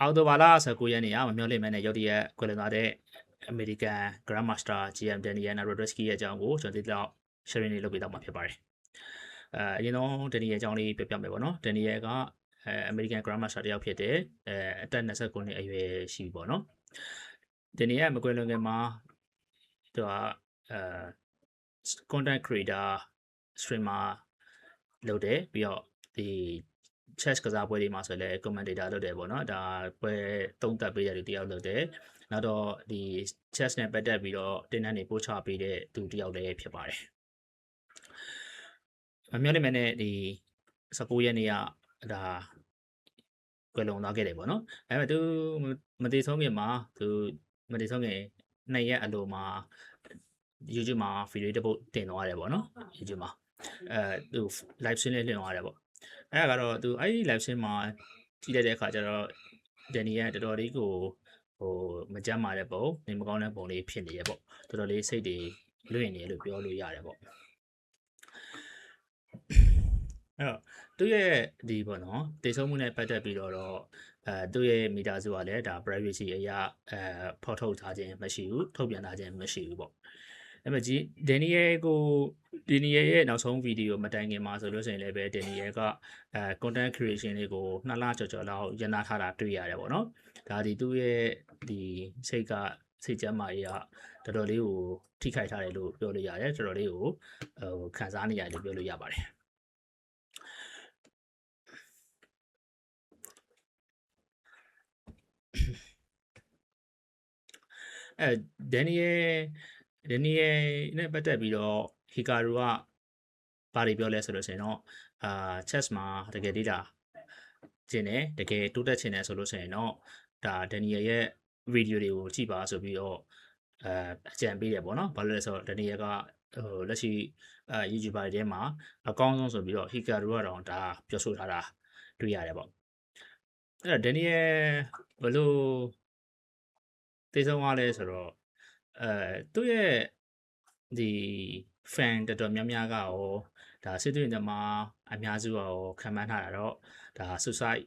အော်တိုဘာလ19ရက်နေ့ကမမျှော်လင့်မဲနဲ့ရုတ်တရက်ကွယ်လွန်သွားတဲ့ American Grandmaster GM Daniel Narodowski ရဲ့အကြောင်းကိုကျွန်တော်ဒီလောက် sharing လေးလုပ်ပေးတော့မှာဖြစ်ပါတယ်။အဲအရင်ဆုံး Daniel ရဲ့အကြောင်းလေးပြောပြမယ်ပေါ့နော်။ Daniel ကအဲ American Grandmaster တယောက်ဖြစ်တယ်။အဲအသက်29နှစ်အရွယ်ရှိပြီပေါ့နော်။ Daniel ကမကွယ်လွန်ခင်မှာသူကအဲ content creator streamer လုပ်တယ်ပြီးတော့ဒီ chess ကစားပွဲတွေမှာဆိုလည်း commentator လုပ်တယ်ပေါ့နော်ဒါပွဲသုံးသပ်ပေးရတဲ့တယောက်လုပ်တယ်နောက်တော့ဒီ chess နဲ့ပတ်သက်ပြီးတော့တင်းတန်းတွေပို့ချပေးတဲ့သူတယောက်လည်းဖြစ်ပါတယ်အမျိုးလေးမနဲ့ဒီ19ရက်နေ့ကဒါကွယ်လွန်သွားခဲ့တယ်ပေါ့နော်အဲမဲ့သူမတည်ဆုံးခင်မှာသူမတည်ဆုံးခင်နှစ်ရက်အလိုမှာ YouTube မှာ video တစ်ပုတ်တင်သွားတယ်ပေါ့နော် YouTube မှာအဲသူ live stream လေးလွှင့်သွားတယ်ပေါ့ အဲ့ဒါကတော့သူအဲ့ဒီ live stream မှာကြည့်လိုက်တဲ့အခါကျတော့ Danny ကတော်တော်လေးကိုဟိုမကြမ်းမာတဲ့ပုံနေမကောင်းတဲ့ပုံလေးဖြစ်နေရပေါ့တော်တော်လေးစိတ်တွေလွင့်နေလို့ပြောလို့ရတယ်ပေါ့အဲ့တော့သူရဲ့ဒီပေါ့နော်တေဆုံးမှုနဲ့ပတ်သက်ပြီးတော့တော့အဲသူရဲ့မိသားစုကလည်းဒါ privacy အရာအဲဖော်ထုတ်ထားခြင်းမရှိဘူးထုတ်ပြန်ထားခြင်းမရှိဘူးပေါ့ အဲ့မဲ့ကြီးဒန်နီယယ်ကိုဒန်နီယယ်ရဲ့နောက်ဆုံးဗီဒီယိုမတိုင်ခင်မှာဆိုလို့ရှိရင်လည်းပဲဒန်နီယယ်ကအဲ content creation လေးကိုနှစ်လကျော်ကျော်လောက်ရန်နာထားတာတွေ့ရတယ်ပေါ့နော်ဒါဒီသူ့ရဲ့ဒီစိတ်ကစိတ်ကြမ်းမာရေးကတော်တော်လေးကိုထိခိုက်ထားတယ်လို့ပြောလို့ရတယ်တော်တော်လေးကိုဟိုခံစားနေရတယ်လို့ပြောလို့ရပါတယ်အဲဒန်နီယယ် ဒန်နီယယ်နဲ့ပတ်သက်ပြီးတော့ဟီကာရူကဘာတွေပြောလဲဆိုလို့ရှိရင်တော့အာ chess မှာတကယ်လေးတာကျင်တယ်တကယ်တိုးတက်ချင်တယ်ဆိုလို့ရှိရင်တော့ဒါဒန်နီယယ်ရဲ့ဗီဒီယိုတွေကိုကြည့်ပါဆိုပြီးတော့အဲအကြံပေးတယ်ပေါ့နော်ဘာလို့လဲဆိုတော့ဒန်နီယယ်ကဟိုလက်ရှိအဲ YouTuber တွေထဲမှာအကောင်းဆုံးဆိုပြီးတော့ဟီကာရူကတော့ဒါပြောဆိုထားတာတွေ့ရတယ်ပေါ့အဲ့တော့ဒန်နီယယ်ဘယ်လိုသိဆုံးသွားလဲဆိုတော့ အဲသူ့ရဲ့ဒီ fan တော်တော်များများကရောဒါစစ်သွင်းသမားအများစုရောခံမှန်းထားတာတော့ဒါ suicide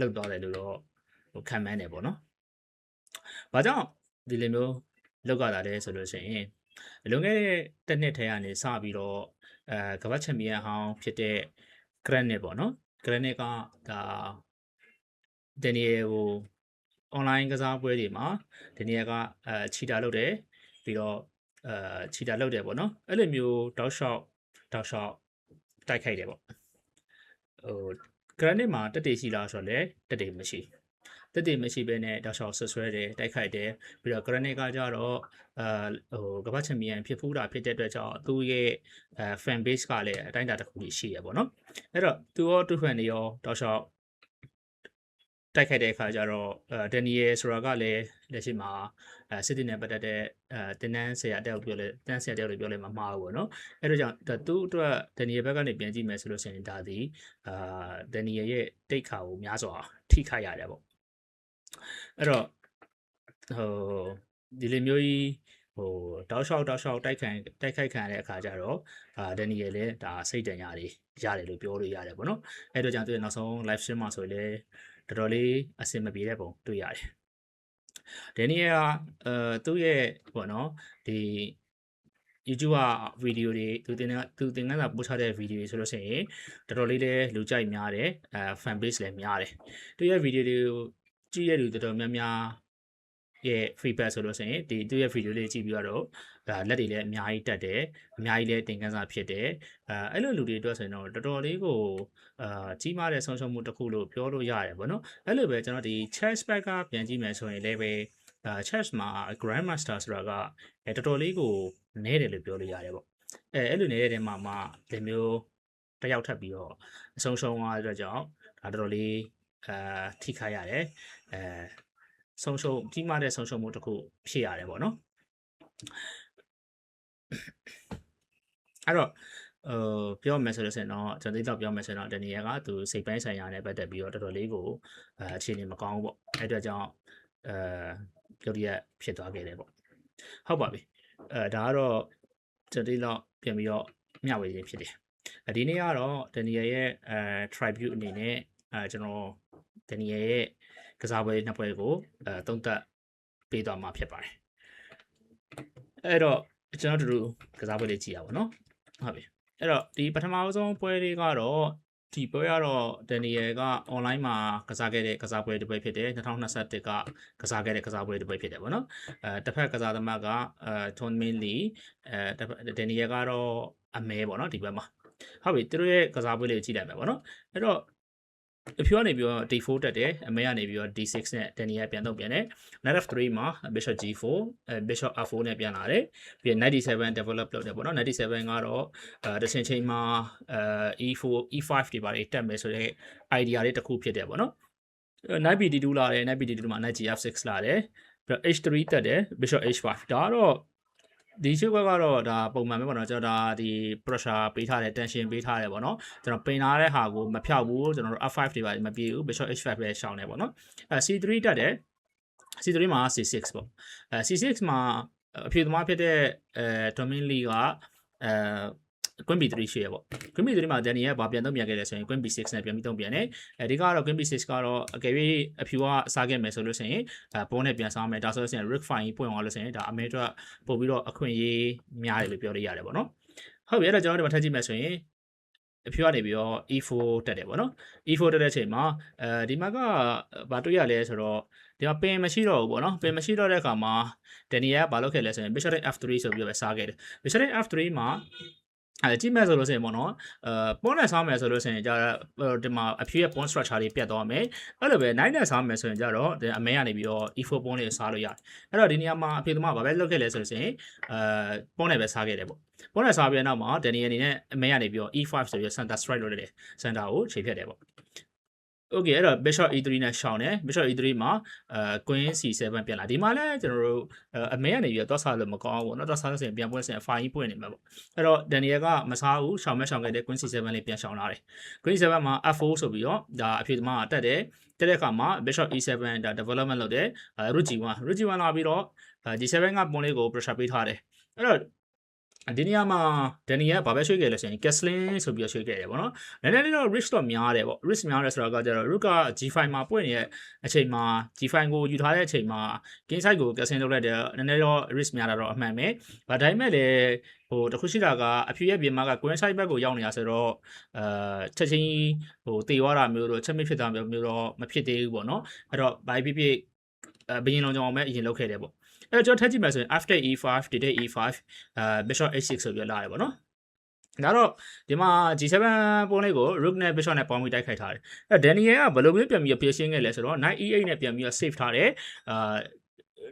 လောက်တော့တယ်လို့တော့ဟိုခံမှန်းတယ်ပေါ့နော်။ဘာကြောင့်ဒီလိုမျိုးလောက်ကြတာလဲဆိုလို့ရှိရင်လွန်ခဲ့တဲ့တစ်နှစ်ထဲကနေစပြီးတော့အဲကမ္ဘာချန်ပီယံဟောင်းဖြစ်တဲ့ Granite ပေါ့နော်။ Granite ကဒါဒန်နီယယ်ကို online ကစားပွဲတွေမှာဒီနေရာကအဲချီတာလုပ်တယ် ပြီးတော့အဲချီတာလုပ်တယ်ပေါ့နော်အဲ့လိုမျိုးတောက်လျှောက်တောက်လျှောက်တိုက်ခိုက်တယ်ပေါ့ဟို granite မှာတက်တေရှိလားဆိုတော့လေတက်တေမရှိတက်တေမရှိဘဲနဲ့တောက်လျှောက်ဆွဆွဲတယ်တိုက်ခိုက်တယ်ပြီးတော့ granite ကကြတော့အဲဟိုကမ္ဘာချန်ပီယံဖြစ်ဖူးတာဖြစ်တဲ့အတွက်ကြောင့်သူ့ရဲ့အဲ fan base ကလည်းအတိုင်းအတာတစ်ခုရှိရပေါ့နော်အဲ့တော့သူရောသူ့ fan တွေရောတောက်လျှောက် တိုက်ခိုက်တဲ့အခါကျတော့အဲဒန်နီယယ်ဆိုတာကလည်းလက်ရှိမှာအဲစစ်တီနဲ့ပတ်သက်တဲ့အဲတင်းနန်းဆရာတယောက်ပြောလဲတန်းဆရာတယောက်လို့ပြောလဲမမှားဘူးပေါ့နော်အဲဒါကြောင့်သူ့အတွက်ဒန်နီယယ်ဘက်ကနေပြန်ကြည့်မယ်ဆိုလို့ရှိရင်ဒါဒီအာဒန်နီယယ်ရဲ့တိတ်ခါကိုများစွာထိခိုက်ရတယ်ပေါ့အဲ့တော့ဟိုဒီလိုမျိုးကြီးဟိုတောက်လျှောက်တောက်လျှောက်တိုက်ခံတိုက်ခိုက်ခံရတဲ့အခါကျတော့အာဒန်နီယယ်လည်းဒါစိတ်တန်ရာတွေရတယ်လို့ပြောလို့ရတယ်ပေါ့နော်အဲ့တော့ကြောင့်သူနောက်ဆုံး live stream မှာဆိုရင်လည်း တော်တော်လေးအဆင်မပြေတဲ့ပုံတွေ့ရတယ်။ဒန်နီယယ်ကအဲသူ့ရဲ့ပေါ့နော်ဒီ YouTube ကဗီဒီယိုတွေသူတင်သူတင်ကန်းစာပို့ချတဲ့ဗီဒီယိုတွေဆိုလို့ရှိရင်တော်တော်လေးလည်းလူကြိုက်များတယ်အဲ fan base လည်းများတယ်။သူရဲ့ဗီဒီယိုတွေကိုကြည့်ရတဲ့လူတော်တော်များများ ရဲ့ feedback ဆိုလို့ရှိရင်ဒီသူရဲ့ video လေးကြည့်ပြီးတော့ဒါလက်တွေလည်းအများကြီးတက်တယ်အများကြီးလည်းသင်ခန်းစာဖြစ်တယ်အဲအဲ့လိုလူတွေအတွက်ဆိုရင်တော့တော်တော်လေးကိုအာကြီးမားတဲ့ဆုံးရှုံးမှုတစ်ခုလို့ပြောလို့ရတယ်ဗောနော်အဲ့လိုပဲကျွန်တော်ဒီ chess back ကပြန်ကြည့်မယ်ဆိုရင်လည်းပဲအာ chess မှာ grandmaster ဆိုတာကအဲတော်တော်လေးကိုနည်းတယ်လို့ပြောလို့ရတယ်ပေါ့အဲအဲ့လိုနေတဲ့တဲမှာမှဒီမျိုးတယောက်ထပ်ပြီးတော့အဆုံးရှုံးသွားတဲ့အတွက်ကြောင့်ဒါတော်တော်လေးအာထိခိုက်ရတယ်အဲ ဆုံးရှုံးကြီးမားတဲ့ဆုံးရှုံးမှုတစ်ခုဖြစ်ရတယ်ပေါ့နော်အဲ့တော့ဟိုပြောမယ်ဆိုလို့ဆိုရင်တော့ကျွန်တော်သိတော့ပြောမယ်ဆိုရင်တော့တနည်းကသူစိတ်ပိုင်းဆိုင်ရာနဲ့ပတ်သက်ပြီးတော့တော်တော်လေးကိုအဲအခြေအနေမကောင်းဘူးပေါ့အဲ့အတွက်ကြောင့်အဲပြောရဖြစ်သွားခဲ့တယ်ပေါ့ဟုတ်ပါပြီအဲဒါကတော့ကျွန်တော်တော့ပြန်ပြီးတော့မျှဝေခြင်းဖြစ်တယ်ဒီနေ့ကတော့ဒနီယယ်ရဲ့အဲ tribute အနေနဲ့အဲကျွန်တော်ဒနီယယ်ရဲ့ ကစားပွဲနှစ်ပွဲကိုအဲသုံးသက်ပေးသွားမှာဖြစ်ပါတယ်အဲ့တော့ကျွန်တော်တို့ကစားပွဲလေးကြည့်ရပါတော့ဟုတ်ပြီအဲ့တော့ဒီပထမဆုံးပွဲလေးကတော့ဒီပွဲကတော့ဒန်နီယယ်က online မှာကစားခဲ့တဲ့ကစားပွဲတစ်ပွဲဖြစ်တယ်2021ကကစားခဲ့တဲ့ကစားပွဲတစ်ပွဲဖြစ်တယ်ဗောနော်အဲတစ်ဖက်ကစားသမားကအဲ tournament league အဲတစ်ဖက်ဒန်နီယယ်ကတော့အမဲဗောနော်ဒီဘက်မှာဟုတ်ပြီသူတို့ရဲ့ကစားပွဲလေးကိုကြည့်လိုက်မယ်ဗောနော်အဲ့တော့ အဖြူကနေပြီးတော့ D4 တက်တယ်အမဲကနေပြီးတော့ D6 နဲ့ဒန်နီယယ်ပြန်တော့ပြန်တယ် knight f3 မှာ bishop g4 အဲ bishop f4 နဲ့ပြန်လာတယ်ပြီးရင်97 develop လုပ်တယ်ပေါ့နော်97ကတော့အဲတစ်ချိန်ချိန်မှာအဲ e4 e5 တွေပါတွေတက်မယ်ဆိုတဲ့ idea လေးတစ်ခုဖြစ်တယ်ပေါ့နော် knight bd2 လာတယ် knight bd2 မှာ knight gf6 လာတယ်ပြီးတော့ h3 တက်တယ် bishop h5 ဒါကတော့ ဒီချုပ်ကတော့ဒါပုံမှန်ပဲပေါ့နော်ကျွန်တော်ဒါဒီ pressure ပေးထားတယ် tension ပေးထားတယ်ပေါ့နော်ကျွန်တော်ပင်လာတဲ့ဟာကိုမဖြောက်ဘူးကျွန်တော်တို့ f5 တွေပါမပြေဘူး bishop h5 ပဲရှောင်းတယ်ပေါ့နော်အဲ c3 တက်တယ် C3 မှာ C6 ပေါ့အဲ C6 မှာအဖြေသမားဖြစ်တဲ့အဲ domain league ကအဲ Queen B3 ရှိရပေါ့ Queen B3 မှာ Danny ရဲ့ဘာပြန်သုံးပြန်ခဲ့လဲဆိုရင် Queen B6 နဲ့ပြန်ပြီးသုံးပြန်တယ်အဲဒီကတော့ Queen B6 ကတော့အကယ်၍အဖြူကစားခဲ့မယ်ဆိုလို့ရှိရင်အဲဘုံနဲ့ပြန်စားမယ်ဒါဆိုလို့ရှိရင် Rick Fine ပွင့်သွားလို့ရှိရင်ဒါအမေအတွက်ပို့ပြီးတော့အခွင့်အရေးများတယ်လို့ပြောလို့ရတယ်ပေါ့နော်ဟုတ်ပြီအဲ့တော့ကျွန်တော်တို့ဒီမှာထပ်ကြည့်မယ်ဆိုရင်အဖြူကနေပြီးတော့ E4 တက်တယ်ပေါ့နော် E4 တက်တဲ့အချိန်မှာအဲဒီမှာကဘာတွေ့ရလဲဆိုတော့ဒီမှာပင်မရှိတော့ဘူးပေါ့နော်ပင်မရှိတော့တဲ့အခါမှာဒန်နီယယ်ကဘာလုပ်ခဲ့လဲဆိုရင် Bishop F3 ဆိုပြီးတော့ပဲစားခဲ့တယ် Bishop F3 မှာ အဲကြည့်မဲ့ဆိုလို့ဆိုရင်ပေါ့နော်အဲပွန်းနဲ့စားမယ်ဆိုလို့ဆိုရင်ကြာဒီမှာအဖြူရဲ့ pawn structure တွေပြတ်သွားမယ်အဲ့လိုပဲ knight နဲ့စားမယ်ဆိုရင်ကြတော့ဒီအမဲကနေပြီးတော့ e4 pawn လေးစားလို့ရတယ်အဲ့တော့ဒီနေရာမှာအဖြူသမားဘာပဲလုပ်ခဲ့လဲဆိုလို့ဆိုရင်အဲ pawn နဲ့ပဲစားခဲ့တယ်ပေါ့ pawn နဲ့စားပြီးတဲ့နောက်မှာဒန်နီယယ်အနေနဲ့အမဲကနေပြီးတော့ e5 ဆိုပြီး center strike လုပ်လိုက်တယ် center ကိုခြေဖြတ်တယ်ပေါ့ Okay အဲ့တော့ bishop e3 နဲ့ရှောင်းတယ် bishop e3 မှာအဲ queen c7 ပြန်လာဒီမှာလည်းကျွန်တော်တို့အမဲကနေပြီးတော့သွားစားလို့မကောင်းဘူးเนาะသွားစားလို့ဆိုရင်ပြန်ပွင့်စင် file ကြီးပွင့်နေမှာပေါ့အဲ့တော့ Daniel ကမစားဘူးရှောင်းမဲရှောင်းခဲ့တဲ့ queen c7 လေးပြန်ရှောင်းလာတယ် queen c7 မှာ f4 ဆိုပြီးတော့ဒါအဖြေသမားကတက်တယ်တက်တဲ့အခါမှာ bishop e7 ဒါ development လုပ်တယ်အဲ rook g1 rook g1 လာပြီးတော့ g7 ကပွန်လေးကို pressure ပေးထားတယ်အဲ့တော့ ဒီနေရာမှာဒန်နီယယ်ဘာပဲရွှေ့ခဲ့လဲဆိုရင် Gaslin ဆိုပြီးရွှေ့ခဲ့တယ်ပေါ့နော်။နည်းနည်းလေးတော့ risk တော့များတယ်ပေါ့။ risk များတယ်ဆိုတာကကျတော့ Rook က G5 မှာပွင့်နေတဲ့အချိန်မှာ G5 ကိုယူထားတဲ့အချိန်မှာ King side ကို Gaslin လုပ်လိုက်တယ်နည်းနည်းတော့ risk များတာတော့အမှန်ပဲ။ဒါဒါပေမဲ့လည်းဟိုတခုရှိတာကအဖြူရဲ့ပြင်မာက Queen side ဘက်ကိုရောက်နေတာဆိုတော့အဲချက်ချင်းဟိုတေသွားတာမျိုးတော့ချက်မဖြစ်တာမျိုးတော့မဖြစ်သေးဘူးပေါ့နော်။အဲ့တော့ဘာဖြစ်ဖြစ်အဲဘရင်လောင်ကြောင်အောင်ပဲအရင်လုပ်ခဲ့တယ်ပေါ့ အဲ့တော့ကျွန်တော်ထပ်ကြည့်မယ်ဆိုရင် after e5 did e5 အဲ bishop h6 ဆိုပြီးလာတယ်ပေါ့နော်ဒါတော့ဒီမှာ G7 ပုံလေးကို rook နဲ့ bishop နဲ့ပေါင်းပြီးတိုက်ခိုက်ထားတယ်အဲ့တော့ Daniel ကဘယ်လိုမျိုးပြန်ပြီးပြင်ရှင်းခဲ့လဲဆိုတော့ knight e8 နဲ့ပြန်ပြီး save ထားတယ်အာ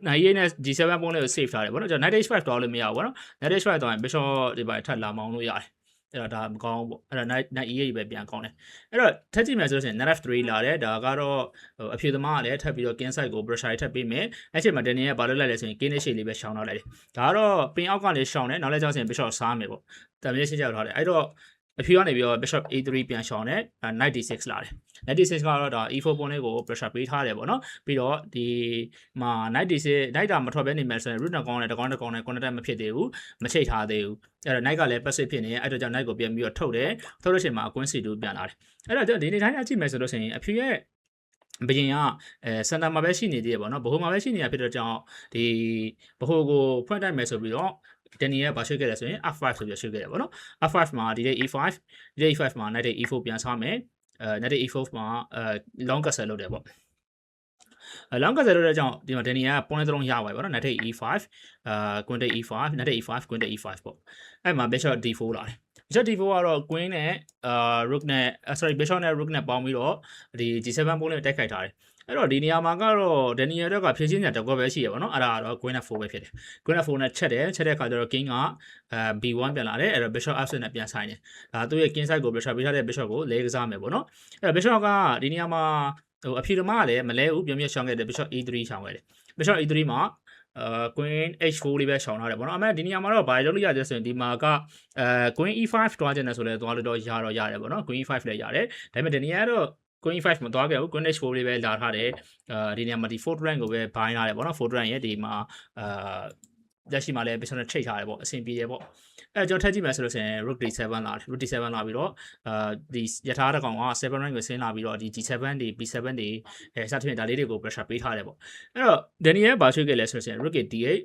knight e8 နဲ့ G7 ပုံလေးကို save ထားတယ်ပေါ့နော်ကျွန်တော် knight h5 တော့လို့မရဘူးပေါ့နော် knight h5 တော့ရင် bishop ဒီပိုင်းထပ်လာမောင်းလို့ရတယ် အဲ့တော့ဒါမကောင်းဘူးပေါ့အဲ့တော့ night night e ပဲပြန်ကောင်းတယ်အဲ့တော့ထပ်ကြည့်မယ်ဆိုလို့ရှိရင် knight f3 လာတယ်ဒါကတော့အဖြေသမားကလည်းထပ်ပြီးတော့ king side ကို pressure ထပ်ပေးမယ်အဲ့ချိန်မှာ Daniel ကဘာလုပ်လိုက်လဲဆိုရင် king နဲ့ shade လေးပဲရှောင်းတော့လိုက်တယ်ဒါကတော့ပင်အောက်ကလည်းရှောင်းတယ်နောက်လည်းကြောက်စင် bishop စားမယ်ပေါ့တမ်းမြေရှင်းကြထားတယ်အဲ့တော့ အဖြူကနေပြီးတော့ bishop a3 ပြန်ရှောင်းတယ် knight d6 လာတယ် knight d6 ကတော့ဒါ e4 ပုံလေးကို pressure ပေးထားတယ်ပေါ့နော်ပြီးတော့ဒီမှာ knight d6 knight တာမထွက်ဘဲနေမယ်ဆိုရင် root နဲ့ကောင်းတယ်တကောင်းတကောင်းနဲ့ connect မဖြစ်သေးဘူးမချိတ်ထားသေးဘူးအဲ့တော့ knight ကလည်း passive ဖြစ်နေအဲ့တော့ကြောင့် knight ကိုပြန်ပြီးတော့ထုတ်တယ်ထုတ်လို့ရှိရင်မှာ queen c2 ပြန်လာတယ်အဲ့တော့ဒီနေ့တိုင်းအကြည့်မယ်ဆိုလို့ရှိရင်အဖြူရဲ့ဘရင်ကအဲစန်တာမှာပဲရှိနေသေးတယ်ပေါ့နော်ဘိုးမှာပဲရှိနေတာဖြစ်တဲ့ကြောင့်ဒီဘိုးကိုဖွင့်တိုက်မယ်ဆိုပြီးတော့ ဒန်နီယယ်ဘာရွှေ့ခဲ့လဲဆိုရင် f5 ဆိုပြီးရွှေ့ခဲ့တယ်ပေါ့နော် f5 မှာဒီနေ့ e5 ဒီနေ့ e5 မှာ knight e4 ပြန်စားမယ်အဲ knight e4 မှာအဲ long castle လုပ်တယ်ပေါ့အလောင်းကစားလို့တဲ့ကြောင့်ဒီမှာဒန်နီယာကပွန်းလေးတစ်လုံးရပါတယ်ဗောနော် knight e5 အာ queen e5 knight e5 queen e5 ပေါ့အဲ့မှာ bishop d4 လာတယ် bishop d4 ကတော့ queen နဲ့အာ rook နဲ့ sorry bishop နဲ့ rook နဲ့ပေါင်းပြီးတော့ဒီ g7 ပုံးလေးတိုက်ခိုက်ထားတယ်အဲ့တော့ဒီနေရာမှာကတော့ဒန်နီယယ်တော့ကဖြည့်ချင်းညာတစ်ခွက်ပဲရှိရပါတော့အဲ့ဒါကတော့ queen f4 ပဲဖြစ်တယ် queen f4 နဲ့ချက်တယ်ချက်တဲ့အခါကျတော့ king ကအဲ b1 ပြန်လာတယ်အဲ့တော့ bishop f6 နဲ့ပြန်ဆိုင်တယ်ဒါသူ့ရဲ့ king side ကို bishop ပေးထားတဲ့ bishop ကိုလဲကစားမယ်ပေါ့နော်အဲ့တော့ bishop ကဒီနေရာမှာဟိုအဖြူဓမ္မကလည်းမလဲဘူးပြင်းပြရှောင်းခဲ့တယ် bishop e3 ရှောင်းခဲ့တယ် bishop e3 မှာ အာ queen h4 လေးပဲရှောင်းထားတယ်ပေါ့နော်အမေဒီနေရာမှာတော့ဘာလို့လုပ်ရကြဆိုရင်ဒီမှာကအဲ queen e5 တွားခြင်းနဲ့ဆိုလဲသွားလို့တော့ရတော့ရတယ်ပေါ့နော် queen e5 လည်းရတယ်ဒါပေမဲ့ဒီနေရာကတော့ queen 5မသွားခဲ့ဘူး queen h4 လေးပဲလာထားတယ်အာဒီနေရာမှာဒီ4 rank ကိုပဲဘိုင်းထားတယ်ပေါ့နော်4 rank ရဲ့ဒီမှာအာ လက်ရှိမှာလည်း bishop နဲ့ထိတ်ထားတယ်ပေါ့အဆင်ပြေတယ်ပေါ့အဲကျွန်တော်ထပ်ကြည့်မယ်ဆိုလို့ရှိရင် rook d7 လာတယ် rook d7 လာပြီးတော့အာဒီယထာတစ်ကောင်က7 rank ကိုဆင်းလာပြီးတော့ဒီ g7 တွေ b7 တွေအဲစသဖြင့်ဒါလေးတွေကို pressure ပေးထားတယ်ပေါ့အဲ့တော့ Daniel ဘာရွှေ့ခဲ့လဲဆိုလို့ရှိရင် rook d8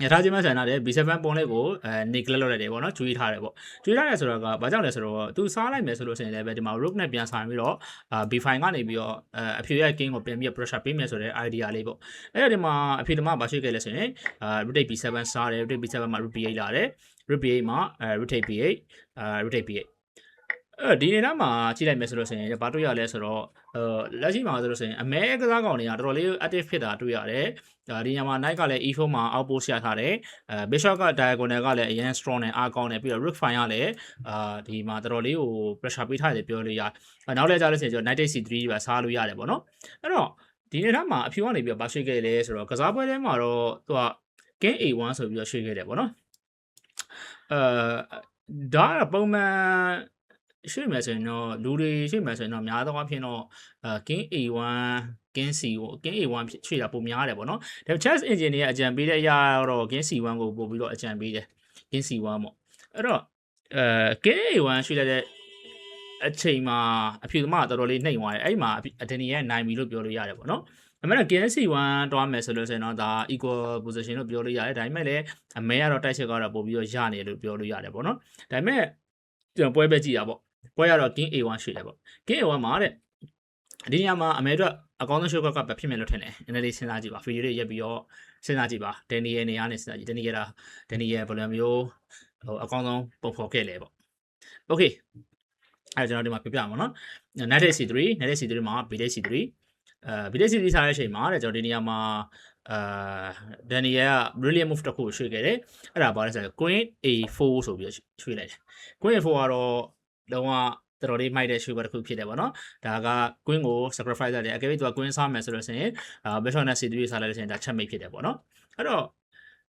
ရထားချင်းမဆန်တာတဲ့ B7 ပုံလေးကိုအဲ neglect လုပ်လိုက်တယ်ပေါ့နော်ကျွေးထားတယ်ပေါ့ကျွေးထားတယ်ဆိုတော့ကဘာကြောင့်လဲဆိုတော့သူစားလိုက်မယ်ဆိုလို့ရှိရင်လည်းပဲဒီမှာ rook နဲ့ပြန်ဆိုင်ပြီးတော့အာ B5 ကနေပြီးတော့အဲအဖြူရဲ့ king ကိုပြန်ပြီးတော့ pressure ပေးမယ်ဆိုတဲ့ idea လေးပေါ့အဲ့တော့ဒီမှာအဖြူတမဘာရှိခဲ့လဲဆိုရင်အာ rotate B7 စားတယ် rotate B7 မှာ rook B8 လာတယ် rook B8 မှာအဲ rotate B8 အာ rotate B8 အဲဒီနေရာမှာကြည့်လိုက်မယ်ဆိုလို့ရှိရင်ဘာတွေ့ရလဲဆိုတော့အဲလက်ရှိမှာဆိုလို့ရှိရင်အမဲကစားကောင်တွေကတော်တော်လေး active ဖြစ်တာတွေ့ရတယ် ဒါဒီညမှာ knight ကလည်း e4 မှာ outpost ရထားတယ်အဲ bishop က diagonal ကလည်းအရင် strong နဲ့အားကောင်းတယ်ပြီးတော့ rook 5ကလည်းအာဒီမှာတော်တော်လေးကို pressure ပေးထားတယ်ပြောလို့ရအဲနောက်လည်းကြားလို့ရှိရင်ကျွန်တော် knight take c3 ပဲစားလို့ရတယ်ပေါ့နော်အဲ့တော့ဒီနေ့ထားမှာအဖြူကနေပြီးတော့ဘာရွှေ့ခဲ့လဲဆိုတော့ကစားပွဲထဲမှာတော့သူက king a1 ဆိုပြီးတော့ရွှေ့ခဲ့တယ်ပေါ့နော်အဲဒါကပုံမှန် ရွှေ့မယ်ဆိုရင်တော့လူတွေရွှေ့မယ်ဆိုရင်တော့များသောအားဖြင့်တော့အဲ king a1 king c ကို king a1 ရွှေ့တာပုံများတယ်ပေါ့နော်ဒါ chess engine တွေကအကြံပေးတဲ့အရာတော့ king c1 ကိုပို့ပြီးတော့အကြံပေးတယ် king c1 ပေါ့အဲ့တော့အဲ king a1 ရွှေ့လိုက်တဲ့အချိန်မှာအဖြူသမားတော်တော်လေးနှိမ်သွားတယ်အဲ့ဒီမှာအဒနီရဲ့နိုင်ပြီလို့ပြောလို့ရတယ်ပေါ့နော်အမေက KNC1 တွားမယ်ဆိုလို့ဆိုရင်တော့ဒါ equal position လို့ပြောလို့ရတယ်ဒါပေမဲ့လည်းအမဲကတော့တိုက်ချက်ကတော့ပို့ပြီးတော့ရနေလို့ပြောလို့ရတယ်ပေါ့နော်ဒါပေမဲ့ကျွန်တော်ပွဲပဲကြည့်တာပေါ့ ပွဲရတော့ King A1 ရှိတယ်ပေါ့ King A1 မှာတဲ့ဒီညမှာအမေအတွက်အကောင်းဆုံးရှုပ်ကွက်ကပဲဖြစ်မယ်လို့ထင်တယ်နည်းနည်းလေးစဉ်းစားကြည့်ပါဗီဒီယိုတွေရက်ပြီးတော့စဉ်းစားကြည့်ပါဒန်နီယယ်နေရာနဲ့စဉ်းစားကြည့်ဒန်နီယယ်ဒါဒန်နီယယ်ဘယ်လိုမျိုးဟိုအကောင်းဆုံးပုံဖော်ခဲ့လဲပေါ့ Okay အဲ့တော့ကျွန်တော်ဒီမှာပြပြမှာနော် United C3 United C3 မှာ BD C3 အဲ BD C3 စားတဲ့အချိန်မှာတဲ့ကျွန်တော်ဒီနေရာမှာအာဒန်နီယယ်က brilliant move တစ်ခုရွှေ့ခဲ့တယ်အဲ့ဒါဘာလဲဆိုတော့ queen a4 ဆိုပြီးရွှေ့လိုက်တယ် queen a4 ကတော့ လုံးဝတော်တော်လေးမိုက်တဲ့ရွှေ့ပွဲတစ်ခုဖြစ်တယ်ပေါ့နော်ဒါက queen ကို sacrifice လုပ်တယ်အကယ်၍သူက queen စားမယ်ဆိုလို့ရှိရင်အာ bishop နဲ့ c3 စားလိုက်လို့ရှိရင်ဒါ checkmate ဖြစ်တယ်ပေါ့နော်အဲ့တော့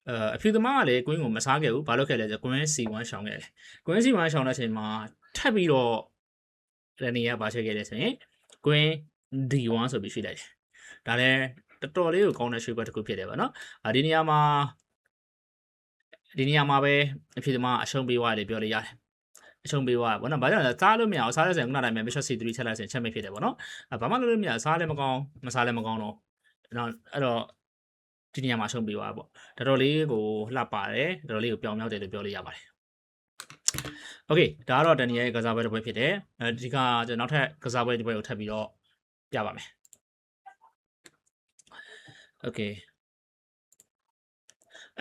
အဲအဖြူသမားကလည်း queen ကိုမစားခဲ့ဘူးဘာလို့ခဲ့လဲဆို queen c1 ရှောင်ခဲ့တယ် queen c1 ရှောင်တဲ့အချိန်မှာထပ်ပြီးတော့ရန်နီကဘာချက်ခဲ့လဲဆိုရင် queen d1 ဆိုပြီးရွှေ့လိုက်တယ်ဒါလည်းတော်တော်လေးကိုကောင်းတဲ့ရွှေ့ပွဲတစ်ခုဖြစ်တယ်ပေါ့နော်အာဒီနေရာမှာဒီနေရာမှာပဲအဖြစ်သမားအရှုံးပေးသွားတယ်ပြောလို့ရတယ် အချုံပေးသွားတာပေါ့နော်။ဘာကြောင့်လဲစားလို့မရအောင်စားရတဲ့ဆန်ခုနတိုင်းပဲ Bishop C3 ချက်လိုက်ဆင်ချက်မိဖြစ်တယ်ပေါ့နော်။ဘာမှလုပ်လို့မရစားလည်းမကောင်းမစားလည်းမကောင်းတော့နော်အဲ့တော့ဒီနေရာမှာအချုံပေးသွားတာပေါ့။တော်တော်လေးကိုလှပါတယ်တော်တော်လေးကိုပြောင်မြောက်တယ်လို့ပြောလို့ရပါတယ်။ Okay ဒါကတော့တန်နီရဲ့ကစားပွဲတစ်ပွဲဖြစ်တယ်။အဲဒီကကျွန်တော်နောက်ထပ်ကစားပွဲတစ်ပွဲကိုထပ်ပြီးတော့ပြပါမယ်။ Okay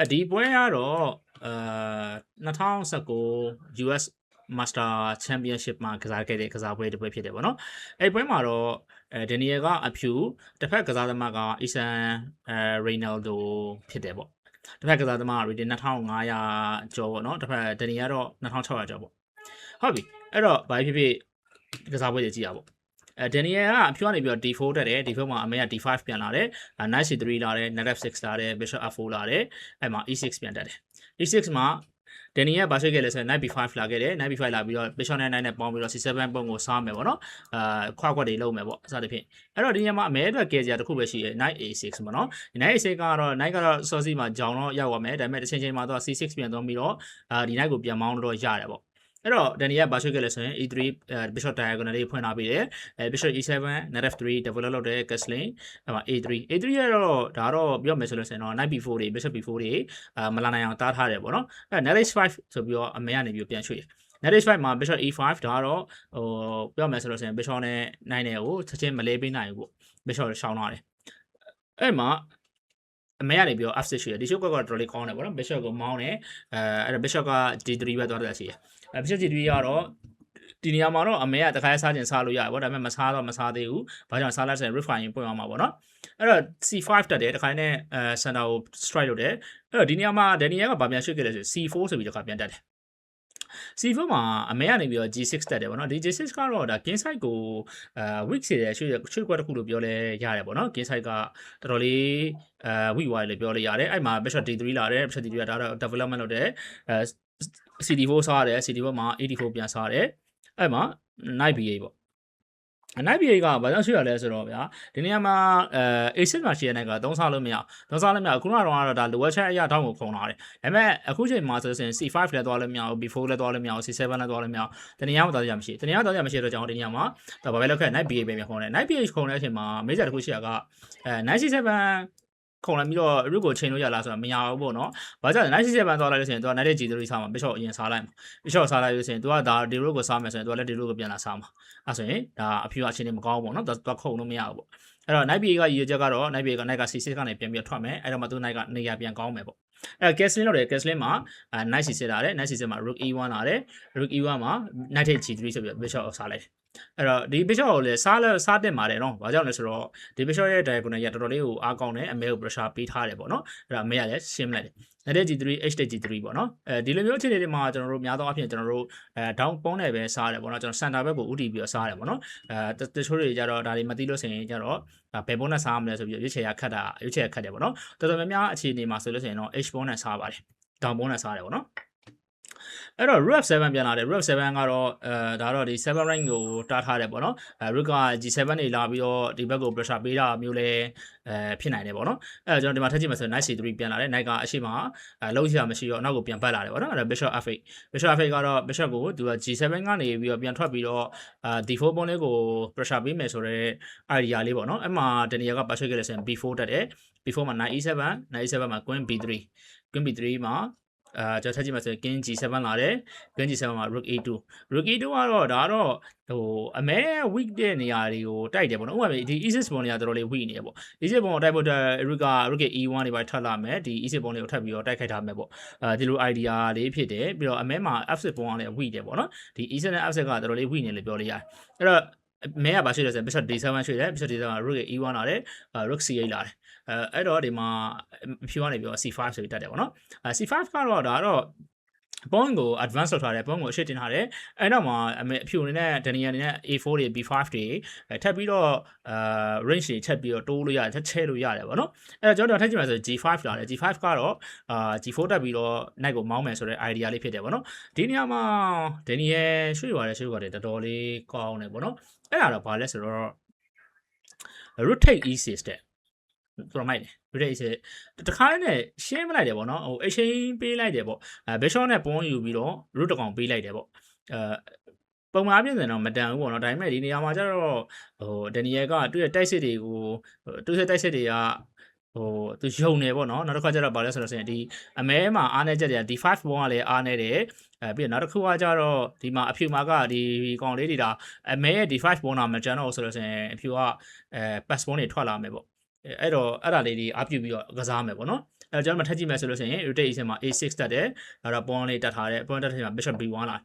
အဒီပွဲကတော့အာ2019 US Master Championship မှာကစားခဲ့တဲ့ကစားပွဲတစ်ပွဲဖြစ်တယ်ပေါ့နော်အဲ့ပွဲမှာတော့အဲဒနီယယ်ကအဖြူတစ်ဖက်ကစားသမားကအီဆန်အဲရေနယ်ဒိုဖြစ်တယ်ပေါ့တစ်ဖက်ကစားသမားကရေတင်2500ကျော်ပေါ့နော်တစ်ဖက်ဒနီယယ်ကတော့2600ကျော်ပေါ့ဟုတ်ပြီအဲ့တော့ဘာဖြစ်ဖြစ်ကစားပွဲတွေကြည့်ရပါပေါ့အဲဒနီယယ်ကအဖြူကနေပြီးတော့ D4 တက်တယ် D4 မှာအမေက D5 ပြန်လာတယ် Knight C3 လာတယ် Knight F6 လာတယ် Bishop F4 လာတယ်အဲ့မှာ E6 ပြန်တက်တယ် E6 မှာ ဒန်နီယကဘာဆွဲခဲ့လဲဆိုရင် knight b5 လာခဲ့တယ် knight b5 လာပြီးတော့ bishop နဲ့ knight နဲ့ပေါင်းပြီးတော့ c7 ပုံကိုစားမယ်ပေါ့နော်အာခွာခွက်တွေလုံးမယ်ပေါ့အစသဖြင့်အဲ့တော့ဒီညမှာအမဲအတွက်ကဲစရာတစ်ခုပဲရှိတယ် knight a6 ပေါ့နော် knight a6 ကတော့ knight ကတော့ source မှာဂျောင်တော့ရောက်သွားမယ်ဒါပေမဲ့တစ်ချိန်ချိန်မှာတော့ c6 ပြန်သွားပြီးတော့အာဒီ knight ကိုပြန်မောင်းတော့ရတယ်ပေါ့ အဲ့တော့ဒန်နီယဘာဆွဲခဲ့လဲဆိုရင် e3 bishop diagonal လေးဖွင့်ထားပြီးတယ်အဲ bishop e7 knight f3 develop လုပ်တဲ့ castling အဲ့မှာ a3 a3 ရတော့ဒါတော့ပြောမယ်ဆိုလို့ဆိုရင်တော့ knight b4 တွေ bishop b4 တွေအာမလာနိုင်အောင်တားထားတယ်ပေါ့နော်အဲ့ knight h5 ဆိုပြီးတော့အမေကနေပြီးပြန်ရွှေ့ knight h5 မှာ bishop e5 ဒါကတော့ဟိုပြောမယ်ဆိုလို့ဆိုရင် bishop နဲ့ knight နဲ့ကိုချက်ချင်းမလေးပေးနိုင်ဘူးပေါ့ bishop ရှောင်းထားတယ်အဲ့မှာအမေကနေပြီးတော့ f6 ရှိတယ်ဒီ shot ကတော့တော်တော်လေးကောင်းတယ်ပေါ့နော် bishop ကိုမောင်းတယ်အဲအဲ့ဒါ bishop က d3 ပဲသွားတာရှိတယ် အဲ bishop d3 ကတော့ဒီနေရာမှာတော့အမေကတခါစားခြင်းစားလို့ရတယ်ဗောဒါပေမဲ့မစားတော့မစားသေးဘူးဘာကြောင့်စားလိုက်ဆိုရင် refine ပွင့်အောင်မှာဗောနော်အဲ့တော့ c5 တက်တယ်တခါနဲ့အဲ center ကို strike လုပ်တယ်အဲ့တော့ဒီနေရာမှာ Daniel ကဗာပြန်ရွှေ့ခဲ့တယ်ဆို c4 ဆိုပြီးတခါပြန်တက်တယ် C4 မှာအမေကနေပြီးတော့ G6 တက်တယ်ဗောနော်ဒီ G6 ကတော့ဒါ game side ကိုအာ weak စေတဲ့ရွှေ့ရွှေ့ကွက်တစ်ခုလို့ပြောလဲရတယ်ဗောနော် game side ကတော်တော်လေးအာ weak ဝိုင်းလို့ပြောလို့ရတယ်အဲ့မှာ bishop d3 လာတယ် bishop d3 ကဒါတော့ development လုပ်တယ်အဲ CD4 စားရတယ် CD4 မှာ84ပြန်စားတယ်အဲ့မှာ knight b8 ပေါ့အနိုင်ပြေကဘာကြောင့်ရှိရလဲဆိုတော့ဗျာဒီနေရာမှာအဲ A6 မှာရှိတဲ့နိုင်ကသုံးစားလို့မရသုံးစားလို့မရအခုနောက်တော့ဒါ lower chat အရာတောင်းကိုခုံလာတယ်ဒါပေမဲ့အခုချိန်မှာဆိုရင် C5 လည်းသွားလို့မရဘူး B4 လည်းသွားလို့မရဘူး C7 လည်းသွားလို့မရဘူးတနည်းအားမသွားကြမရှိတနည်းအားသွားကြမရှိတော့ကြောင်းဒီနေရာမှာဒါဘာပဲလောက်ခဲ့ night BA ပဲပြန်ခုံတယ် night BA ခုံတဲ့အချိန်မှာ major တစ်ခုရှိတာကအဲ97 ခုံလိုက်ပြီးတော့ root ကိုချိန်လို့ရလားဆိုတော့မရဘူးပေါ့နော်။ဘာကြောင့်လဲ97ဘန်သွားလိုက်လို့ရှိရင် तू က night G3 စားမှာ bishop အရင်စားလိုက်မှာ။ bishop စားလိုက်လို့ရှိရင် तू ကဒါ d root ကိုစားမယ်ဆိုရင် तू ကလည်း d root ကိုပြန်လာစားမှာ။အဲဆိုရင်ဒါအဖြူအချင်းနေမကောင်းဘူးပေါ့နော်။ तू ခုံလို့မရဘူးပေါ့။အဲ့တော့ night BA ကရည်ရွယ်ချက်ကတော့ night BA က night က C6 ကနေပြန်ပြီးထွက်မယ်။အဲ့တော့မှ तू night ကနေရာပြန်ကောင်းမယ်ပေါ့။အဲ့ Castlin လို့တယ် Castlin မှာအဲ night C6 လာတယ် night C6 မှာ rook E1 လာတယ် rook E1 မှာ night G3 ဆိုပြီး bishop ကိုစားလိုက်တယ် အဲ့တော့ဒီ bishop ကိုလည်းစားလဲစားတင်ပါတယ်နော်။ဘာကြောင့်လဲဆိုတော့ဒီ bishop ရဲ့ diagonal ကြီးတော်တော်လေးကိုအားကောင်းတယ်အမဲကို pressure ပေးထားတယ်ပေါ့နော်။အဲ့တော့အမဲကလည်းရှင်းလိုက်တယ်။ knight g3 h g3 ပေါ့နော်။အဲဒီလိုမျိုးအခြေအနေတွေမှာကျွန်တော်တို့များသောအားဖြင့်ကျွန်တော်တို့အဲ down ပုံးနဲ့ပဲစားတယ်ပေါ့နော်။ကျွန်တော် center ဘက်ကိုဥတီပြီးတော့စားတယ်ပေါ့နော်။အဲတချို့တွေကြတော့ဒါတွေမသိလို့ဆိုရင်ကြတော့ဒါဘယ်ပုံးနဲ့စားမလဲဆိုပြီးရွေးချယ်ရခတ်တာရွေးချယ်ရခတ်တယ်ပေါ့နော်။တော်တော်များများအခြေအနေမှာဆိုလို့ဆိုရင်တော့ h ပုံးနဲ့စားပါတယ်။ down ပုံးနဲ့စားတယ်ပေါ့နော်။ အဲ့တော့ rook 7ပြန်လာတယ် rook 7ကတော့အဲဒါတော့ဒီ7 rank ကိုတားထားတယ်ပေါ့နော်အဲ rook က g7 နေလာပြီးတော့ဒီဘက်ကို pressure ပေးတာမျိုးလဲအဲဖြစ်နိုင်တယ်ပေါ့နော်အဲကျွန်တော်ဒီမှာထပ်ကြည့်မယ်ဆိုရင် knight c3 ပြန်လာတယ် knight ကအရှိမအဲလုံးချာမရှိတော့နောက်ကိုပြန်ပတ်လာတယ်ပေါ့နော်အဲ့ဒါ bishop f8 bishop f8 ကတော့ bishop ကိုသူက g7 ကနေပြီးတော့ပြန်ထွက်ပြီးတော့အာ d4 ပုံးလေးကို pressure ပေးမယ်ဆိုတော့ idea လေးပေါ့နော်အဲ့မှာတနေရာက password ခဲ့လဲဆိုရင် b4 တက်တယ် b4 မှာ knight e7 knight e7 မှာ queen b3 queen b3 မှာ အာကျွန်တော်ထပ်ကြည့်မှဆိုရင် king g7 လာတယ် king g7 မှာ rook a2 rook a2 ကတော့ဒါကတော့ဟိုအမဲ weak တဲ့နေရာတွေကိုတိုက်တယ်ပေါ့နော်ဥပမာဒီ easy ပုံတွေကတော်တော်လေး weak နေရပေါ့ easy ပုံကိုတိုက်ဖို့အတွက် rook က rook e1 တွေပါထပ်လာမယ်ဒီ easy ပုံတွေကိုထပ်ပြီးတော့တိုက်ခိုက်ထားမယ်ပေါ့အဲဒီလို idea လေးဖြစ်တယ်ပြီးတော့အမဲမှာ f6 ပုံကလည်း weak တယ်ပေါ့နော်ဒီ easy နဲ့ f6 ကတော်တော်လေး weak နေလို့ပြောလို့ရတယ်အဲ့တော့မဲကဘာရှိလဲဆိုရင် bishop d7 ရှိတယ် bishop d7 က rook e1 လာတယ် rook c8 လာတယ် အဲအဲ့တော့ဒီမှာဖြူကနေပြီးတော့ c5 ဆိုပြီးတက်တယ်ပေါ့နော်အဲ c5 ကတော့ဒါကတော့ပုံကို advance လုပ်ထားတယ်ပုံကိုအရှိတင်ထားတယ်အဲ့တော့မှအမေအဖြူအနေနဲ့ဒနီယန်အနေနဲ့ A4 တွေ B5 တွေထပ်ပြီးတော့အာ range တွေချက်ပြီးတော့တိုးလို့ရတယ်ထပ်ချဲလို့ရတယ်ပေါ့နော်အဲ့တော့ကျွန်တော်ထပ်ကြည့်မှဆို G5 လာတယ် G5 ကတော့အာ G4 တက်ပြီးတော့ knight ကိုမောင်းမယ်ဆိုတဲ့ idea လေးဖြစ်တယ်ပေါ့နော်ဒီနေရာမှာဒနီယန်ရွှေ့ပါတယ်ရွှေ့ပါတယ်တော်တော်လေးကောင်းတယ်ပေါ့နော်အဲ့ဒါတော့ဘာလဲဆိုတော့ rotate e system တော်မိုက်တယ် rotate e တခါနဲ့ရှင်းမလိုက်တယ်ပေါ့နော်ဟို exchange ပေးလိုက်တယ်ပေါ့အဲ bishop နဲ့ပုံယူပြီးတော့ root တကောင်ပေးလိုက်တယ်ပေါ့အဲပုံမှန်အပြင်ဆိုတော့မတန်ဘူးပေါ့နော်ဒါပေမဲ့ဒီနေရာမှာကျတော့ဟိုဒနီယယ်ကသူ့ရဲ့တိုက်စစ်တွေကိုသူ့ရဲ့တိုက်စစ်တွေကဟိုသူယုံနေပေါ့နော်နောက်တစ်ခါကျတော့ဗာလဲဆိုတော့ဆိုရင်ဒီအမဲမှာအားနေချက်တွေကဒီ5ဘုံကလည်းအားနေတယ်အဲပြီးတော့နောက်တစ်ခုကကျတော့ဒီမှာအဖြူမှာကဒီကောင်လေးတွေဒါအမဲရဲ့ဒီ5ဘုံတာမကျန်တော့ဆိုလို့ဆိုရင်အဖြူကအဲ pass ဘုံတွေထွက်လာမယ်ပေါ့ အဲ့တော့အဲ့ဒါလေးတွေအပြုတ်ပြီးတော့ကစားမယ်ပေါ့နော်အဲ့တော့ကျွန်တော်မှထပ်ကြည့်မယ်ဆိုလို့ဆိုရင် rotate ace မှာ a6 တက်တယ်အဲ့တော့ pawn လေးတက်ထားတယ် pawn တက်တဲ့ချိန်မှာ bishop b1 လာ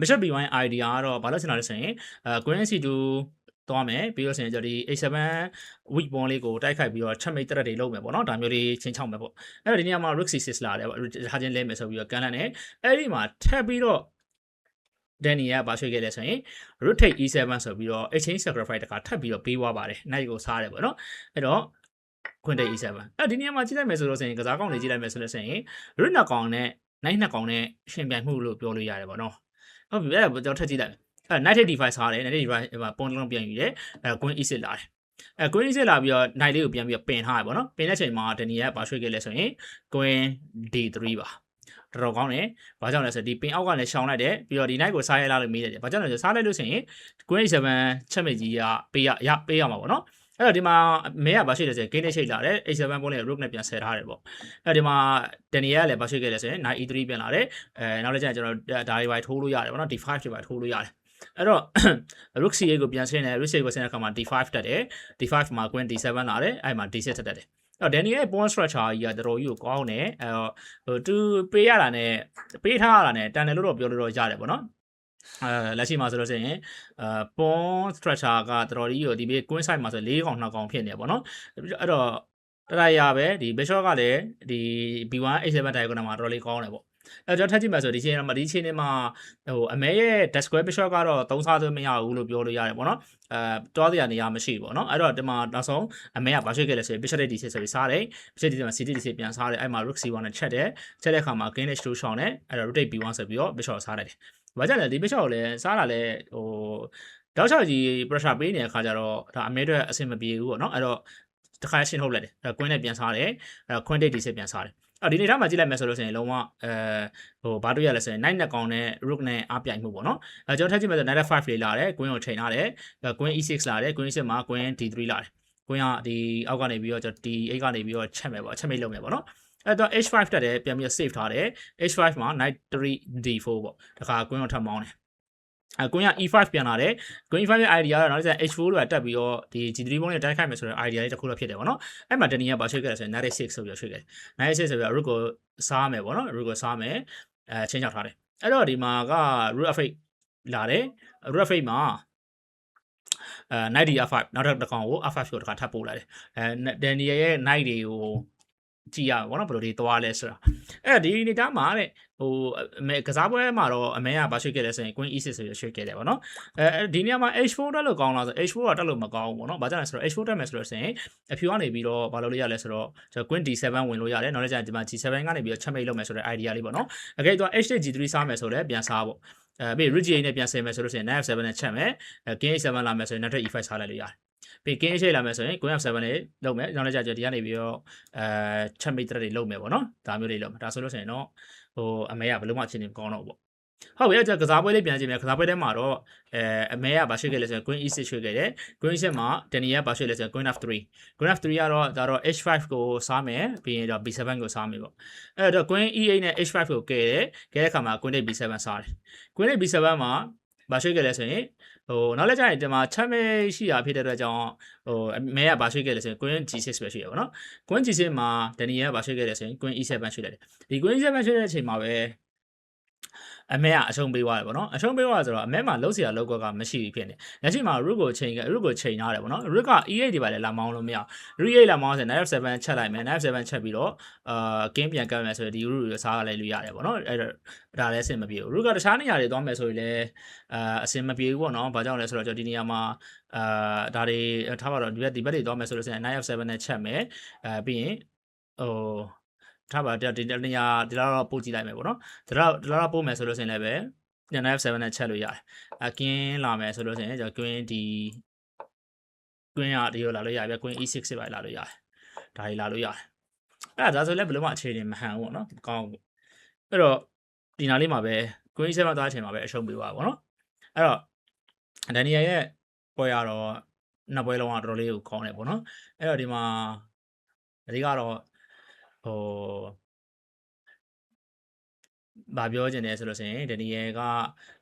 bishop b1 idea ကတော့ဘာလို့ဆင်လာလဲဆိုရင်အဲ queen c2 သွားမယ်ပြီးတော့ဆိုရင်ကျွန်တော်ဒီ a7 weak pawn လေးကိုတိုက်ခိုက်ပြီးတော့ checkmate တက်တွေလုပ်မယ်ပေါ့နော်ဒါမျိုးလေးချင်းချောက်မယ်ပေါ့အဲ့တော့ဒီနေရာမှာ rook c6 လာတယ်ပေါ့ထားချင်းလဲမယ်ဆိုပြီးတော့ကန်လန့်တယ်အဲ့ဒီမှာထပ်ပြီးတော့ ဒန်နီကဘာဆွေးခဲ့လဲဆိုရင် rotate e7 ဆိုပြီးတော့ exchange sacrifice တခါထပ်ပြီးတော့ပေးသွားပါတယ် knight ကိုစားတယ်ပေါ့နော်အဲ့တော့ queen take e7 အဲ့ဒီနေရာမှာကြည့်လိုက်မယ်ဆိုလို့ဆိုရင်ကစားကောင်းတွေကြည့်လိုက်မယ်ဆိုလို့ဆိုရင် root နှစ်ကောင်နဲ့ knight နှစ်ကောင်နဲ့ရှင်ပြိုင်မှုလို့ပြောလို့ရတယ်ပေါ့နော်ဟုတ်ပြီအဲ့ဒါကျွန်တော်ထပ်ကြည့်လိုက်အဲ့ knight take d5 စားတယ် knight take d5 ဟိုပုံလုံးပြန်ယူတယ်အဲ့ queen e6 လာတယ်အဲ queen စစ်လာပြီးတော့ knight လေးကိုပြန်ပြီးတော့ပင်ထားရပေါ့နော်ပင်တဲ့ချိန်မှာဒနီကဘာရွှေ့ခဲ့လဲဆိုရင် queen d3 ပါ တော်တော်ကောင်းတယ်။ဘာကြောင့်လဲဆိုတော့ဒီပင်အောက်ကလည်းရှောင်လိုက်တယ်ပြီးတော့ဒီ night ကိုစားရဲလာလို့မေးတယ်။ဘာကြောင့်လဲဆိုစားလိုက်လို့ဆိုရင် queen 7ချက်မိတ်ကြီးကပေးရရပေးရမှာပေါ့နော်။အဲ့တော့ဒီမှာမဲကဘာရှိလဲဆိုရင် game နဲ့ရှိလာတယ်။ a7 ပုံးလေး rook နဲ့ပြန်ဆယ်ထားတယ်ပေါ့။အဲ့ဒီမှာ Daniel ကလည်းဘာရှိခဲ့လဲဆိုရင် knight e3 ပြန်လာတယ်။အဲနောက်လည်းကျရင်ကျွန်တော်ဒါတွေပါထိုးလို့ရတယ်ပေါ့နော်။ d5 တွေပါထိုးလို့ရတယ်။အဲ့တော့ rook c8 ကိုပြန်ဆင်းတယ် rook c8 ကိုဆင်းတဲ့အခါမှာ d5 တက်တယ် d5 မှာ queen d7 လာတယ်အဲ့မှာ d6 တက်တယ်အဲ့ တော့ Daniel ရဲ့ pawn structure ကြီးကတော်တော်ကြီးကိုကောင်းတယ်အဲ့တော့ဟိုသူပေးရတာနဲ့ပေးထားရတာနဲ့တန်တယ်လို့တော့ပြောလို့တော့ရတယ်ပေါ့နော်အဲလက်ရှိမှာဆိုလို့ရှိရင်အဲ pawn structure ကတော်တော်ကြီးကိုဒီဘေး queen side မှာဆို၄កောင်2កောင်ဖြစ်နေပေါ့နော်အဲ့တော့တရရပဲဒီ bishop ကလည်းဒီ b1 h7 diagonal မှာတော်တော်လေးကောင်းတယ်ပေါ့ အဲကျွန်တော်ထပ်ကြည့်မှဆိုဒီချိန်မှာဒီချိန်မှာဟိုအမဲရဲ့ desk square bishop ကတော့သုံးစားသွင်းမရဘူးလို့ပြောလို့ရတယ်ပေါ့နော်အဲတွားစရာနေရာမရှိဘူးပေါ့နော်အဲ့တော့ဒီမှာနောက်ဆုံးအမဲကဘာရှိခဲ့လဲဆိုရင် bishop d6 ဆိုပြီးစားတယ် bishop d6 မှာ cd d6 ပြန်စားတယ်အဲ့မှာ rook c1 နဲ့ချက်တယ်ချက်တဲ့အခါမှာ king h2 ရှောင်းတယ်အဲ့တော့ rotate b1 ဆိုပြီးတော့ bishop စားလိုက်တယ်ဘာကြောင့်လဲဒီ bishop ကိုလည်းစားတာလဲဟိုတောက်ချောက်ကြီး pressure ပေးနေတဲ့အခါကျတော့ဒါအမဲအတွက်အဆင်မပြေဘူးပေါ့နော်အဲ့တော့တစ်ခါရှင်းထုတ်လိုက်တယ်အဲ့ကွင်းနဲ့ပြန်စားတယ်အဲ့ကွင်းဒိတ်ဒီစစ်ပြန်စားတယ် အဲ့ဒီနေထားမှာကြည့်လိုက်မယ်ဆိုလို့ရှိရင်လုံးဝအဲဟိုဘာတွေ့ရလဲဆိုရင် night နဲ့ကောင်နဲ့ rook နဲ့အားပြိုင်မှုပေါ့နော်အဲကျွန်တော်ထပ်ကြည့်မယ်ဆို knight 5လေးလာတယ်ကွင်းကိုချိန်ထားတယ်ကွင်း e6 လာတယ်ကွင်း e6 မှာကွင်း d3 လာတယ်ကွင်းကဒီအောက်ကနေပြီးတော့ကျွန်တော် d8 ကနေပြီးတော့ချက်မယ်ပေါ့ချက်မိတ်လုပ်မယ်ပေါ့နော်အဲ့တော့ h5 တက်တယ်ပြန်ပြီး save ထားတယ် h5 မှာ knight 3 d4 ပေါ့တခါကွင်းကိုထပ်မောင်းတယ် အဲကွင်းက e5 ပြန်လာတယ်ကွင်း e5 ရဲ့ idea ကတော့နောက်တစ်ချက် h4 လို့တက်ပြီးတော့ဒီ g3 ဘုံနဲ့တိုက်ခိုက်မယ်ဆိုတဲ့ idea လေးတစ်ခုတော့ဖြစ်တယ်ပေါ့နော်အဲ့မှာတနည်းကပါရွှေ့ခဲ့တယ်ဆိုရင် knight 6ဆိုပြီးရွှေ့ခဲ့တယ် knight 6ဆိုပြီး rook ကိုစားမယ်ပေါ့နော် rook ကိုစားမယ်အဲချင်းချောက်ထားတယ်အဲ့တော့ဒီမှာက rook f8 လာတယ် rook f8 မှာအဲ knight d5 နောက်တစ်ကောင်ကို f5 ကိုတစ်ခါထပ်ပို့လိုက်တယ်အဲဒန်နီယယ်ရဲ့ knight တွေကို ကြည့်ရပါဘောနော်ဘယ်လိုတွေသွားလဲဆိုတာအဲ့ဒီနေသားမှာတဲ့ဟိုအမေကစားပွဲမှာတော့အမေကဘာရွှေ့ခဲ့လဲဆိုရင် queen e6 ဆိုပြီးရွှေ့ခဲ့တယ်ဗောနော်အဲဒီနေရာမှာ h4 တက်လို့ကောင်းလားဆို h4 ကတက်လို့မကောင်းဘူးဗောနော်ဘာကြောင့်လဲဆိုတော့ h4 တက်မယ်ဆိုတော့ဆိုရင်အဖြူကနေပြီးတော့ဘာလုပ်လို့ရလဲဆိုတော့ကျွန်တော် queen d7 ဝင်လို့ရတယ်နောက်လည်းကျဒီမှာ g7 ကနေပြီးတော့ချက်မိတ်လုပ်မယ်ဆိုတဲ့ idea လေးဗောနော်အကယ်တော့ h8 g3 စားမယ်ဆိုလည်းပြန်စားဗောအဲပြီး rook g8 နဲ့ပြန်ဆင်မယ်ဆိုလို့ရှိရင် knight f7 နဲ့ချက်မယ်အဲ king h7 လာမယ်ဆိုရင် knight e5 စားလိုက်လို့ရတယ် ပြီး king h8 လာမယ်ဆိုရင် queen f7 လေးလုပ်မယ်နောက်လည်းကျဒီကနေပြီးတော့အဲချက်မိတ်တွေလုပ်မယ်ဗောနော်ဒါမျိုးလေးလုပ်မယ်ဒါဆိုလို့ရှိရင်တော့ဟိုအမေကဘယ်လို့မှအခြေအနေမကောင်းတော့ဘူးပေါ့ဟုတ်ပြီအဲ့ဒါကစားပွဲလေးပြန်ကြည့်မယ်ကစားပွဲထဲမှာတော့အဲအမေကဘာရှိခဲ့လဲဆိုရင် queen e6 ရွှေ့ခဲ့တယ် queen e6 မှာဒန်နီယာဘာရှိလဲဆိုရင် queen f3 queen f3 ကတော့ဒါတော့ h5 ကိုစားမယ်ပြီးရင်တော့ b7 ကိုစားမယ်ပေါ့အဲ့တော့ queen e8 နဲ့ h5 ကိုကဲတယ်ကဲတဲ့အခါမှာ queen b7 စားတယ် queen b7 မှာဘာရှိခဲ့လဲဆိုရင် ဟိုနောက်လက်ကျရင်ဒီမှာချက်မဲရှိတာဖြစ်တဲ့အတွက်ကြောင့်ဟိုမဲကဘာရှိခဲ့လဲဆိုရင် queen g6 ပဲရှိရပါတော့ queen g6 မှာဒန်နီယာဘာရှိခဲ့လဲဆိုရင် queen e7 ရှိလိုက်တယ်ဒီ queen e7 ရှိတဲ့အချိန်မှာပဲ အမဲကအရှုံးပေးသွားတယ်ဗောနော်အရှုံးပေးသွားဆိုတော့အမဲမှာလုံးစရာလောက်ကွက်ကမရှိဘူးဖြစ်နေလက်ရှိမှာ rook ကိုချိန်က rook ကိုချိန်ထားတယ်ဗောနော် rook က e8 ဒီပါလေလာမောင်းလို့မရ rook e8 လာမောင်းဆိုရင် knight f7 ချက်လိုက်မယ် knight f7 ချက်ပြီးတော့အာ king ပြန်ကတ်မယ်ဆိုတော့ဒီ rook ကိုစားလိုက်လို့ရတယ်ဗောနော်အဲ့တော့ဒါလည်းအဆင်မပြေဘူး rook ကတခြားနေရာတွေသွားမယ်ဆိုရင်လည်းအာအဆင်မပြေဘူးဗောနော်ဘာကြောင့်လဲဆိုတော့ကျွန်တော်ဒီနေရာမှာအာဒါတွေထားပါတော့ဒီဘက်ဒီဘက်တွေသွားမယ်ဆိုလို့ရှိရင် knight f7 နဲ့ချက်မယ်အဲပြီးရင်ဟို ထားပါဒီနေရာဒီလောက်တော့ပို့ကြည့်လိုက်မယ်ပေါ့နော်ဒီလောက်ဒီလောက်တော့ပို့မယ်ဆိုလို့ရှိရင်လည်းပဲ 9f7 နဲ့ချက်လို့ရတယ်အကင်းလာမယ်ဆိုလို့ရှိရင်ကျွန်တော် queen ဒီ queen ကဒီလိုလာလို့ရပြီ queen e6 ပဲလာလို့ရတယ်ဒါကြီးလာလို့ရတယ်အဲ့ဒါဒါဆိုလည်းဘယ်လိုမှအခြေအနေမဟန်ဘူးပေါ့နော်ကောင်းဘူးအဲ့တော့ဒီနားလေးမှာပဲ queen e7 သွားချင်မှာပဲအရှုံးပေးပါပေါ့နော်အဲ့တော့ဒန်နီယယ်ရဲ့ပွဲရတော့နှစ်ပွဲလုံးကတော်တော်လေးကိုကောင်းတယ်ပေါ့နော်အဲ့တော့ဒီမှာအဓိကတော့ ဟိုဗာပြောချင်တယ်ဆိုလို့ဆိုရင်ဒနီယယ်က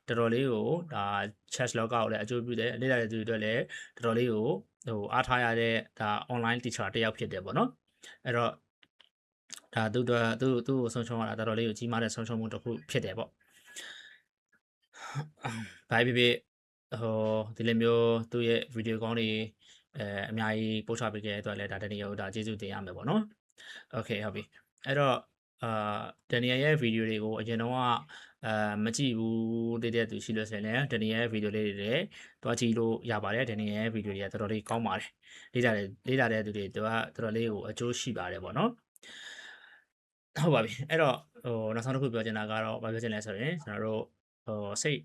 တော်တော်လေးကိုဒါ chess log ကိုလည်းအကျိုးပြုတယ်လေ့လာတဲ့သူတွေအတွက်လည်းတော်တော်လေးကိုဟိုအားထားရတဲ့ဒါ online teacher တစ်ယောက်ဖြစ်တယ်ပေါ့နော်အဲ့တော့ဒါသူတို့သူသူ့ကိုဆုံးရှုံးရတာတော်တော်လေးကိုကြီးမားတဲ့ဆုံးရှုံးမှုတစ်ခုဖြစ်တယ်ပေါ့ဘာဖြစ်ဖြစ်ဟိုဒီလိုမျိုးသူ့ရဲ့ video ကောင်းတွေအဲအများကြီးပို့ချပေးခဲ့တဲ့အတွက်လည်းဒါတနည်းကိုဒါကျေးဇူးတင်ရမယ်ပေါ့နော် โอเคဟုတ်ပြီအဲ့တော့အာဒန်နီယယ်ရဲ့ဗီဒီယိုတွေကိုအရင်တော့ကအာမကြည့်ဘူးတည်တဲ့သူရှိလို့ဆိုရင်လည်းဒန်နီယယ်ရဲ့ဗီဒီယိုလေးတွေလည်းတွားကြည့်လို့ရပါတယ်ဒန်နီယယ်ရဲ့ဗီဒီယိုတွေကတော်တော်လေးကောင်းပါတယ်လေ့လာတဲ့လေ့လာတဲ့သူတွေတော့တော်တော်လေးကိုအကျိုးရှိပါတယ်ပေါ့နော်ဟုတ်ပါပြီအဲ့တော့ဟိုနောက်ဆုံးတစ်ခုပြောချင်တာကတော့ဘာပြောချင်လဲဆိုရင်ကျွန်တော်တို့ဟိုစိတ်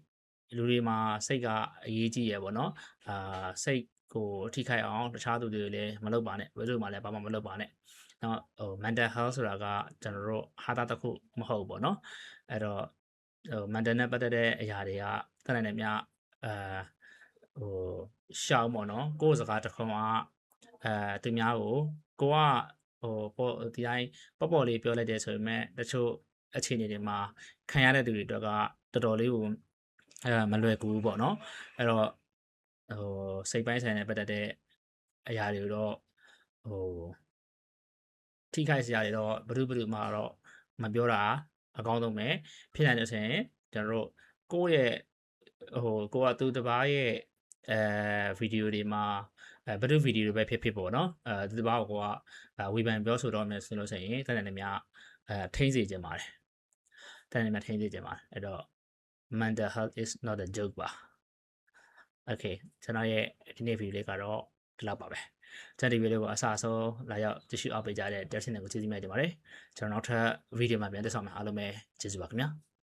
လူတွေမှာစိတ်ကအရေးကြီးရယ်ပေါ့နော်အာစိတ်ကိုထိခိုက်အောင်တခြားသူတွေလည်းမလုပ်ပါနဲ့ဘယ်သူမှလည်းဘာမှမလုပ်ပါနဲ့ နော်ဟို mental health ဆိုတာကကျွန်တော်တို့ဟာတာတစ်ခုမဟုတ်ဘူးပေါ့နော်အဲ့တော့ဟို mental နဲ့ပတ်သက်တဲ့အရာတွေကတန်းနေမြအာဟိုရှောင်းပေါ့နော်ကိုယ်စကားတစ်ခုကအဲသူများကိုကိုကဟိုပေါ့ဒီတိုင်းပေါ့ပေါ့လေးပြောလိုက်တယ်ဆိုပေမဲ့တချို့အခြေအနေတွေမှာခံရတဲ့သူတွေတော့ကတော်တော်လေးကိုအဲမလွယ်ကူဘူးပေါ့နော်အဲ့တော့ဟိုစိတ်ပိုင်းဆိုင်နဲ့ပတ်သက်တဲ့အရာတွေတော့ဟို ထိခိုက်စရာတွေတော့ဘ ᱹ ဘ ᱹ မှတော့မပြောတာအကောင်းဆုံးပဲဖြစ်နိုင်လို့ဆိုရင်ကျွန်တော်တို့ကိုယ့်ရဲ့ဟိုကိုကသူတစ်ပါးရဲ့အဲဗီဒီယိုတွေမှာအဲဘယ်လိုဗီဒီယိုပဲဖြစ်ဖြစ်ပေါ့နော်အဲသူတစ်ပါးကိုကဝေဖန်ပြောဆိုတော့မယ်ဆိုလို့ဆိုရင်တန်တန်များအဲထိမ့်စေခြင်းပါတယ်တန်တန်များထိမ့်စေခြင်းပါတယ်အဲ့တော့ mental health is not a joke ပါ okay ကျွန်တော်ရဲ့ဒီနေ့ဗီဒီယိုလေးကတော့ဒီလောက်ပါပဲ ကျွန်တော်ဒီဗီဒီယိုကိုအစအဆုံးလာရောက်ကြည့်ရှုအားပေးကြတဲ့တက်ရှင်တွေကိုကျေးဇူးများတင်ပါတယ်ကျွန်တော်နောက်ထပ်ဗီဒီယိုမှာပြန်တက်ဆောင်မယ်အားလုံးပဲကျေးဇူးပါခင်ဗျာ